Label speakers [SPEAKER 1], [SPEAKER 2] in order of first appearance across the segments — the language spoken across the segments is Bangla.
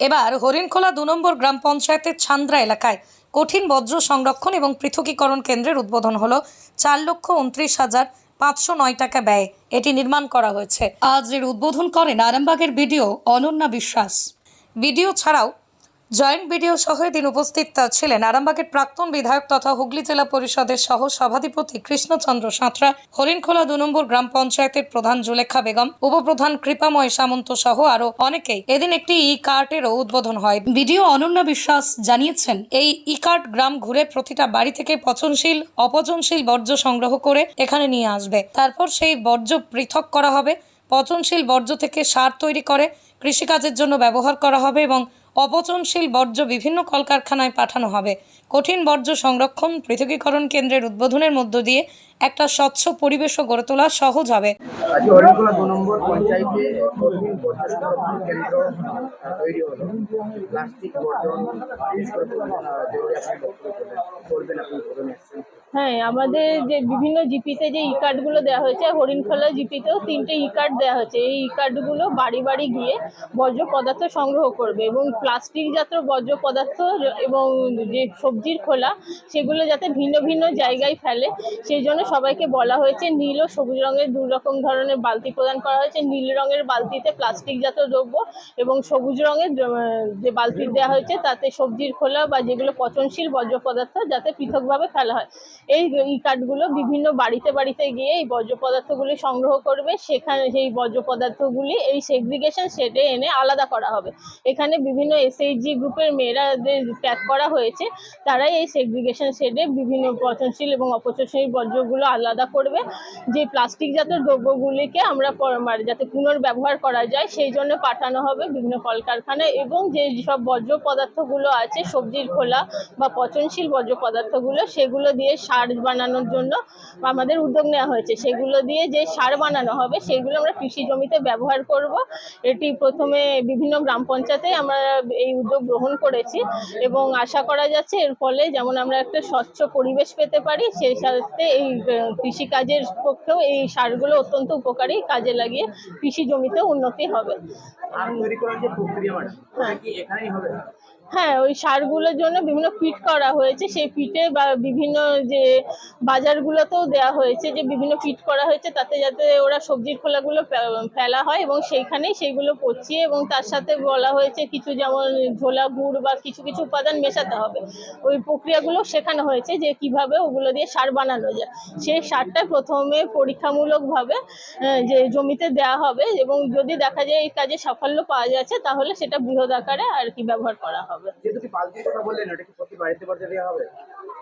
[SPEAKER 1] এবার হরিণখোলা দু নম্বর গ্রাম পঞ্চায়েতের ছান্দ্রা এলাকায় কঠিন বজ্র সংরক্ষণ এবং পৃথকীকরণ কেন্দ্রের উদ্বোধন হলো চার লক্ষ উনত্রিশ হাজার পাঁচশো নয় টাকা ব্যয়ে। এটি নির্মাণ করা হয়েছে। আজ এর উদ্বোধন করেন আরামবাগের বিডিও অনন্যা বিশ্বাস। বিডিও ছাড়াও জয়েন্ট বিডিও সহ এদিন উপস্থিত ছিলেন আরামবাগের প্রাক্তন বিধায়ক তথা হুগলি জেলা পরিষদের সহ সভাধিপতি কৃষ্ণচন্দ্র সাঁতরা, হরিণখোলা দু নম্বর গ্রাম পঞ্চায়েতের প্রধান জুলেখা বেগম, উপপ্রধান কৃপাময় সামন্ত সহ আরও অনেকেই। এদিন একটি ই কার্টেরও উদ্বোধন হয়। বিডিও অনন্যা বিশ্বাস জানিয়েছেন, এই ই কার্ট গ্রাম ঘুরে প্রতিটা বাড়ি থেকে পচনশীল, অপচনশীল বর্জ্য সংগ্রহ করে এখানে নিয়ে আসবে। তারপর সেই বর্জ্য পৃথক করা হবে, পচনশীল বর্জ্য থেকে সার তৈরি করে কৃষিকাজের জন্য ব্যবহার করা হবে এবং অপচনশীল বর্জ্য বিভিন্ন কলকারখানায় পাঠানো হবে। কঠিন বর্জ্য সংরক্ষণ পৃথকীকরণ কেন্দ্রের উদ্বোধনের মধ্য দিয়ে একটা স্বচ্ছ পরিবেশও গড়ে তোলা সহজ হবে।
[SPEAKER 2] প্লাস্টিক
[SPEAKER 3] হ্যাঁ আমাদের যে বিভিন্ন জিপিতে যে ই কার্ডগুলো দেওয়া হয়েছে হরিণখোলা জিপিতেও তিনটে ই কার্ড দেওয়া হয়েছে। এই ই কার্ডগুলো বাড়ি বাড়ি গিয়ে বর্জ্য পদার্থ সংগ্রহ করবে এবং প্লাস্টিকজাত বর্জ্য পদার্থ এবং যে সবজির খোলা সেগুলো যাতে ভিন্ন ভিন্ন জায়গায় ফেলে সেই জন্য সবাইকে বলা হয়েছে নীল ও সবুজ রঙের দু রকম ধরনের বালতি প্রদান করা হয়েছে। নীল রঙের বালতিতে প্লাস্টিকজাত দ্রব্য এবং সবুজ রঙের যে বালতি দেওয়া হয়েছে তাতে সবজির খোলা বা যেগুলো পচনশীল বর্জ্য পদার্থ যাতে পৃথকভাবে ফেলা হয়। এই ই কার্ডগুলো বিভিন্ন বাড়িতে বাড়িতে গিয়ে এই বর্জ্য পদার্থগুলি সংগ্রহ করবে। সেখানে সেই বর্জ্য পদার্থগুলি এই সেগ্রিগেশন সেটে এনে আলাদা করা হবে। এখানে বিভিন্ন এসএইচজি গ্রুপের মেয়েরাদের ট্যাগ করা হয়েছে। তারাই এই সেগ্রিগেশন শেডে বিভিন্ন পচনশীল এবং অপচনশীল বর্জ্যগুলো আলাদা করবে। যে প্লাস্টিক জাতীয় দ্রব্যগুলিকে আমরা মানে যাতে পুনর্ব্যবহার করা যায়, সেই জন্য পাঠানো হবে বিভিন্ন কলকারখানায় এবং যে সব বর্জ্য পদার্থগুলো আছে, সবজির খোলা বা পচনশীল বর্জ্য পদার্থগুলো সেগুলো দিয়ে সার বানানোর জন্য আমাদের উদ্যোগ নেওয়া হয়েছে। সেগুলো দিয়ে যে সার বানানো হবে, সেগুলো আমরা কৃষি জমিতে ব্যবহার করব। এটি প্রথমে বিভিন্ন গ্রাম পঞ্চায়েতে আমরা এই উদ্যোগ গ্রহণ করেছি এবং আশা করা যাচ্ছে এর ফলে যেমন আমরা একটা স্বচ্ছ পরিবেশ পেতে পারি, সেই সাথে এই কৃষিকাজের পক্ষেও এই সারগুলো অত্যন্ত উপকারী কাজে লাগিয়ে কৃষি জমিতে উন্নতি হবে।
[SPEAKER 2] তৈরি করার যে প্রক্রিয়া ম্যাডাম ওটা কি এখানেই হবে?
[SPEAKER 3] হ্যাঁ ওই সারগুলোর জন্য বিভিন্ন পিট করা হয়েছে। সেই পিটে বা বিভিন্ন যে বাজারগুলোতেও দেওয়া হয়েছে যে বিভিন্ন পিট করা হয়েছে তাতে যাতে ওরা সবজির খোলাগুলো ফেলা হয় এবং সেইখানেই সেইগুলো পচিয়ে এবং তার সাথে বলা হয়েছে কিছু যেমন ঝোলা গুড় বা কিছু কিছু উপাদান মেশাতে হবে। ওই প্রক্রিয়াগুলো শেখানো হয়েছে যে কীভাবে ওগুলো দিয়ে সার বানানো যায়। সেই সারটা প্রথমে পরীক্ষামূলকভাবে যে জমিতে দেওয়া হবে এবং যদি দেখা যায় এই কাজে সাফল্য পাওয়া যাচ্ছে তাহলে সেটা বৃহৎ আকারে আর কি ব্যবহার করা হবে।
[SPEAKER 2] যে দুটি বালতির কথা বললেন ওটা কি প্রতি বাড়িতে বাড়িতে দেওয়া হবে?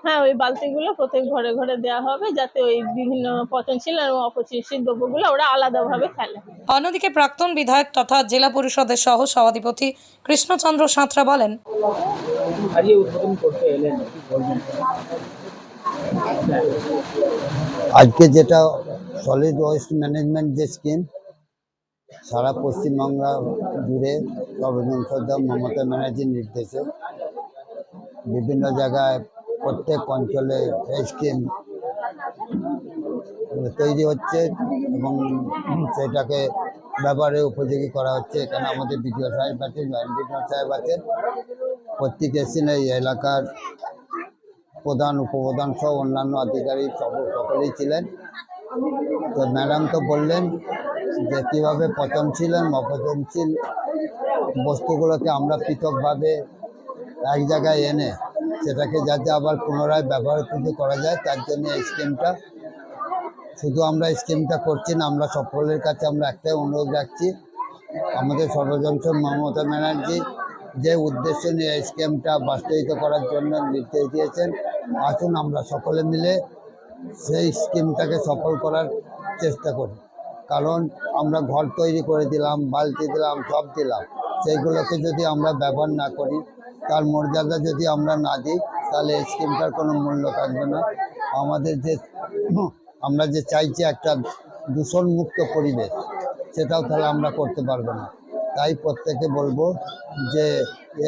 [SPEAKER 3] হ্যাঁ ওই বালতিগুলো প্রত্যেক ঘরে ঘরে দেওয়া হবে যাতে ওই বিভিন্ন পচনশীল এবং অপচনশীল দ্রব্যগুলো ওরা আলাদাভাবে ফেলে।
[SPEAKER 1] অন্যদিকে প্রাক্তন বিধায়ক তথা জেলা পরিষদের সহ সভাধিপতি কৃষ্ণচন্দ্র সাঁতরা বলেন
[SPEAKER 2] আজকে উদ্বোধন করতে এলেন
[SPEAKER 4] আজকে যেটা সলিড ওয়েস্ট ম্যানেজমেন্ট যে স্কিম সারা পশ্চিমবঙ্গ জুড়ে সর্বজনসজ্জা মমতা ব্যানার্জির নির্দেশে বিভিন্ন জায়গায় প্রত্যেক অঞ্চলে স্কিম তৈরি হচ্ছে এবং সেটাকে ব্যবহারে উপযোগী করা হচ্ছে। এখানে আমাদের বিডিও সাহেব আছেন জয়েন্ট বিডিও সাহেব আছেন। প্রত্যেক এসেছেন এই এলাকার প্রধান, উপপ্রধান সহ অন্যান্য আধিকারিক সকলেই ছিলেন। তো ম্যাডাম তো বললেন যে কীভাবে পচনশীল এবং অপচনশীল বস্তুগুলোকে আমরা পৃথকভাবে এক জায়গায় এনে সেটাকে যাতে আবার পুনরায় ব্যবহার উপযোগী করা যায়, তার জন্য এই স্কিমটা শুধু আমরা স্কিমটা করছি না, আমরা সকলের কাছে আমরা একটাই অনুরোধ রাখছি। আমাদের সর্বজনস মমতা ব্যানার্জি যে উদ্দেশ্য নিয়ে এই স্কিমটা বাস্তবায়িত করার জন্য নির্দেশ দিয়েছেন, আসুন আমরা সকলে মিলে সেই স্কিমটাকে সফল করার চেষ্টা করি। কারণ আমরা ঘর তৈরি করে দিলাম, বালতি দিলাম, সব দিলাম। সেইগুলোকে যদি আমরা ব্যবহার না করি, তার মর্যাদা যদি আমরা না দিই, তাহলে এই স্কিমটার কোনো মূল্য থাকবে না। আমাদের যে আমরা যে চাইছি একটা দূষণমুক্ত পরিবেশ, সেটাও তাহলে আমরা করতে পারব না। তাই প্রত্যেকে বলব যে,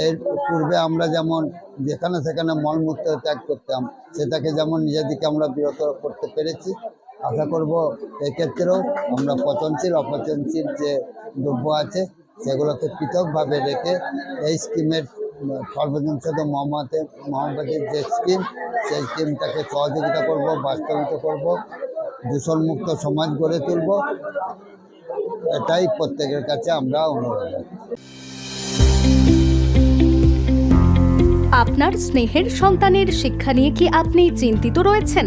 [SPEAKER 4] এর পূর্বে আমরা যেমন যেখানে সেখানে মলমূত্র ত্যাগ করতাম, সেটাকে যেমন নিজেদিকে আমরা বিরত করতে পেরেছি আশা করব এক্ষেত্রেও আমরা পচনশীল, অপচনশীল যে দ্রব্য আছে, সেগুলোকে পৃথকভাবে রেখে এই স্কিমের সর্বজন সাথে মোহাম্মদের যে স্কিম, সেই স্কিমটাকে সহযোগিতা করব, বাস্তবিত করব, দূষণমুক্ত সমাজ গড়ে তুলব এটাই প্রত্যেকের কাছে আমরা অনুরোধ।
[SPEAKER 5] আপনার স্নেহের সন্তানের শিক্ষা নিয়ে কি আপনি চিন্তিত রয়েছেন